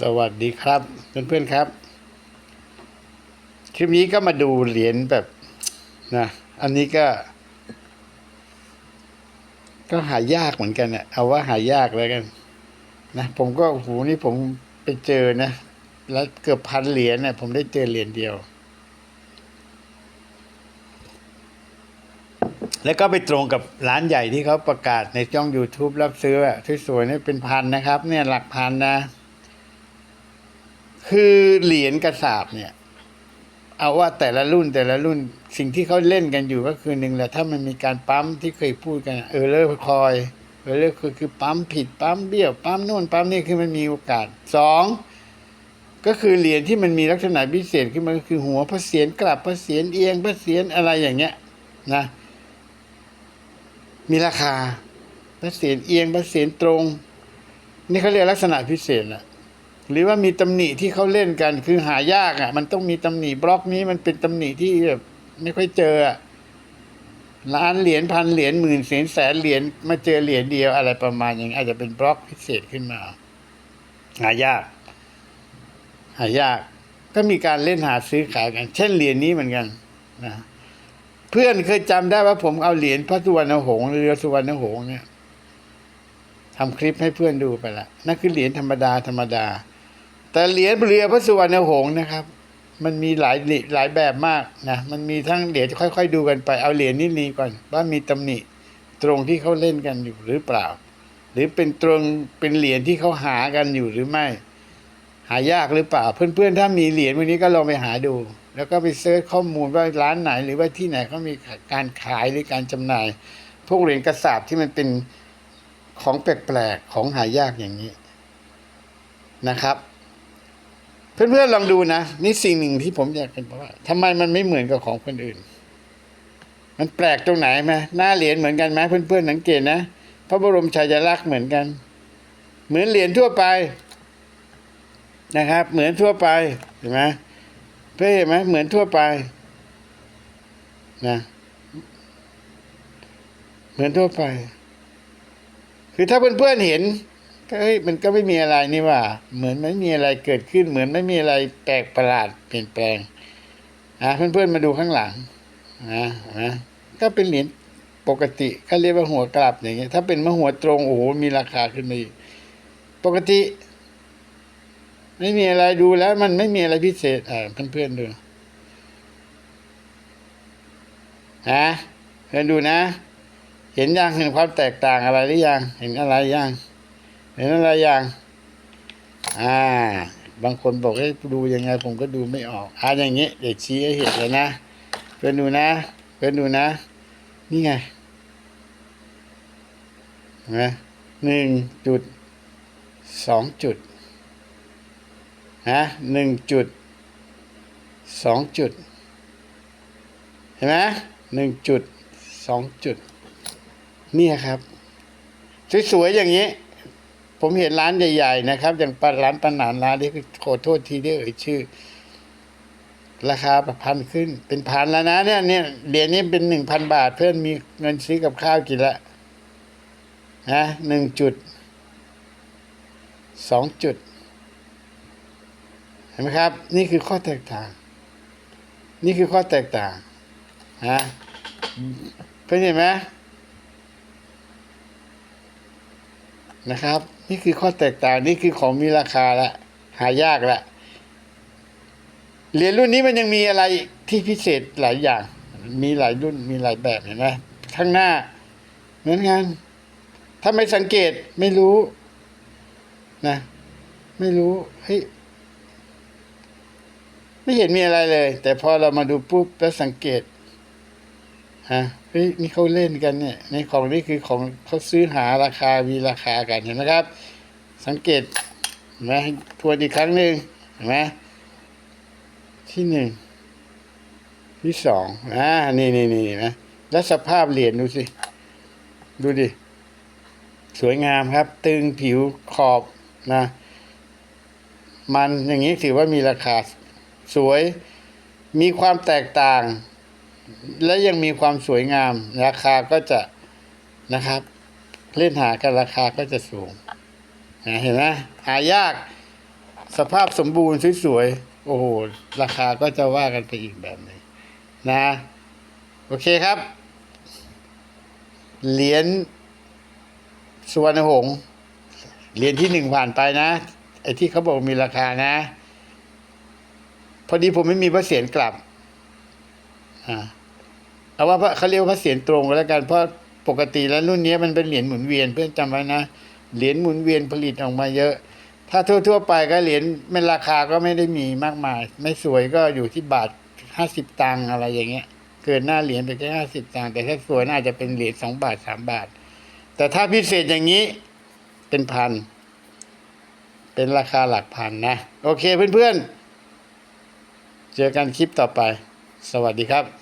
สวัสดีครับเพื่อนๆครับ คลิปนี้ก็มาดูเหรียญแบบนะอันนี้ก็ ก็หายากเหมือนกันเนี่ยเอาว่าหายากแล้วกันนะผมก็โอ้โหนี่ผมไปเจอนะ แล้วเกือบพันเหรียญเนี่ยผมได้เจอเหรียญเดียว แล้วก็ไปตรงกับร้านใหญ่ที่เขาประกาศในช่อง YouTube รับซื้อสวยๆนี่เป็นพันนะครับ เนี่ยหลักพันนะ คือเหรียญกระสาบเนี่ย เอาว่าแต่ละรุ่นแต่ละรุ่นสิ่งที่เขาเล่นกันอยู่ก็คือหนึ่งแหละถ้ามันมีการปั๊มที่เคยพูดกันเออเลอร์คอยเออเลอร์คือคือปั๊มผิดปั๊มเบี้ยวปั๊มนู่นปั๊มนี่คือมันมีโอกาสสองก็คือเหรียญที่มันมีลักษณะพิเศษขึ้นมาก็คือหัวพระเศียรกลับพระเศียรเอียงพระเศียรอะไรอย่างเงี้ยนะมีราคาพระเศียรเอียงพระเศียรตรง นี่เขาเรียกลักษณะพิเศษแหละ หรือว่ามีตำหนิที่เขาเล่นกันคือหายากอะ มันต้องมีตำหนิบล็อกนี้มันเป็นตำหนิที่แบบไม่ค่อยเจอล้านเหรียญพันเหรียญหมื่นเหรียญแสนเหรียญมาเจอเหรียญเดียวอะไรประมาณอย่างอาจจะเป็นบล็อกพิเศษขึ้นมา หายาก หายาก ก็มีการเล่นหาซื้อขายกัน เช่นเหรียญนี้เหมือนกันนะเพื่อนเคยจำได้ว่าผมเอาเหรียญพระสุวรรณหงส์เรือสุวรรณหงส์เนี่ยทำคลิปให้เพื่อนดูไปละนั่นคือเหรียญธรรมดาธรรมดา แต่เหรียญเรือพระสุวรรณหงส์นะครับ มันมีหลายหลายแบบมากนะมันมีทั้งเดี๋ยวจะค่อย ๆ ดูกันไปเอาเหรียญนี้นี้ก่อนว่ามีตำหนิตรงที่เขาเล่นกันอยู่หรือเปล่า หรือเป็นตรงเป็นเหรียญที่เขาหากันอยู่หรือไม่ หายากหรือเปล่า เพื่อนๆ ถ้ามีเหรียญวันนี้ก็ลองไปหาดู แล้วก็ไปเซิร์ชข้อมูลว่าร้านไหน หรือว่าที่ไหนเขามีการขายหรือการจำหน่าย พวกเหรียญกระสาบที่มันเป็นของแปลกๆของหายากอย่างนี้นะครับ เพื่อนๆลองดูนะนี่สิ่งหนึ่งที่ผมอยากเป็นเพราะว่าทำไมมันไม่เหมือนกับของคนอื่น มันแปลกตรงไหนไหมหน้าเหรียญเหมือนกันไหมเพื่อนๆสังเกตนะพระบรมฉายาลักษณ์เหมือนกัน เหมือนเหรียญทั่วไปนะครับ เหมือนทั่วไปเห็นไหมเพื่อนเห็นไหมเหมือนทั่วไปนะเหมือนทั่วไป คือถ้าเพื่อนๆเห็น เฮ้ยมันก็ไม่มีอะไรนี่ว่า เหมือนไม่มีอะไรเกิดขึ้น เหมือนไม่มีอะไรแปลกประหลาดเปลี่ยนแปลงอะเพื่อนๆมาดูข้างหลังนะนะก็เป็นเหรียญปกติเขาเรียกว่าหัวกลับอย่างเงี้ยถ้าเป็นมะหัวตรงโอ้โหมีราคาขึ้นมาอีกปกติ ไม่มีอะไรดูแล้ว มันไม่มีอะไรพิเศษอ่าเพื่อนๆดูนะเพื่อนดูนะ เห็นยังเห็นความแตกต่างอะไรหรือยัง เห็นอะไรยัง เห็นอะไรอยังอ่า บางคนบอกให้ดูยังไง ผมก็ดูไม่ออกอ่าอย่างงี้เดี๋ยวชี้ให้เห็นเลยนะเพื่อนดูนะเพื่อนดูนะ นี่ไงนไหมหนึ่งจุดสองจุดฮะหนึ่งจุดสองจุด เห็นไหมหนึ่งจุดสองจุด นี่ครับ สวยๆอย่างนี้ ผมเห็นร้านใหญ่ๆนะครับ อย่างปร้านปนานร้านนี้คือขอโทษทีที่เอ่ยชื่อ ราคาประพันขึ้น เป็นพันแล้วนะเนี่ยเนี่ยเหรียญนี้เป็นหนึ่งพันบาท เพื่อนมีเงินซื้อกับข้าวกินละนะหนึ่งจุดสองจุด เห็นไหมครับ นี่คือข้อแตกต่าง นี่คือข้อแตกต่างนะเพื่อนเห็นไหมนะครับ นี่คือข้อแตกต่างนี่คือของมีราคาละหายากละเหรียญรุ่นนี้มันยังมีอะไรที่พิเศษหลายอย่าง มีหลายรุ่นมีหลายแบบเห็นไหมข้างหน้าเหมือนกันถ้าไม่สังเกตไม่รู้นะ ไม่รู้เฮ้ยไม่เห็นมีอะไรเลย แต่พอเรามาดูปุ๊บแล้วสังเกต ฮะเฮ้ยนี่เขาเล่นกันเนี่ย ในของนี่คือของเขาซื้อหาราคามีราคากันเห็นไหมครับ สังเกตเห็นไหมทวนอีกครั้งหนึ่งเห็นไหมที่หนึ่งที่สองอ่านี่นี่นี่นะแล้วสภาพเหรียญดูสิ ดูดิ สวยงามครับ ตึงผิวขอบนะ มันอย่างนี้ถือว่ามีราคา สวย มีความแตกต่าง และยังมีความสวยงาม ราคาก็จะนะครับ เล่นหากันราคาก็จะสูงเห็นไหมหายากสภาพสมบูรณ์สวยๆโอ้โหราคาก็จะว่ากันไปอีกแบบหนึงนะ โอเคครับ เหรียญสุวรรณหงษ์เหรียญที่หนึ่งผ่านไปนะ ไอ้ที่เขาบอกมีราคานะ พอดีผมไม่มีพระเศียรกลับ อ่า เอาว่าพระเขาเรียกว่าพระเศียรตรงก็แล้วกันเพราะปกติแล้วรุ่นนี้มันเป็นเหรียญหมุนเวียนเพื่อนจำไว้นะเหรียญหมุนเวียนผลิตออกมาเยอะ ถ้าทั่ว ๆ ไปก็เหรียญไม่ราคาก็ไม่ได้มีมากมาย ไม่สวยก็อยู่ที่บาทห้าสิบตังอะไรอย่างเงี้ย เกินหน้าเหรียญไปแค่ห้าสิบตังแต่ถ้าสวยน่าจะเป็นเหรียญสองบาทสามบาท แต่ถ้าพิเศษอย่างนี้เป็นพัน เป็นราคาหลักพันนะ โอเคเพื่อนๆ เจอกันคลิปต่อไป สวัสดีครับ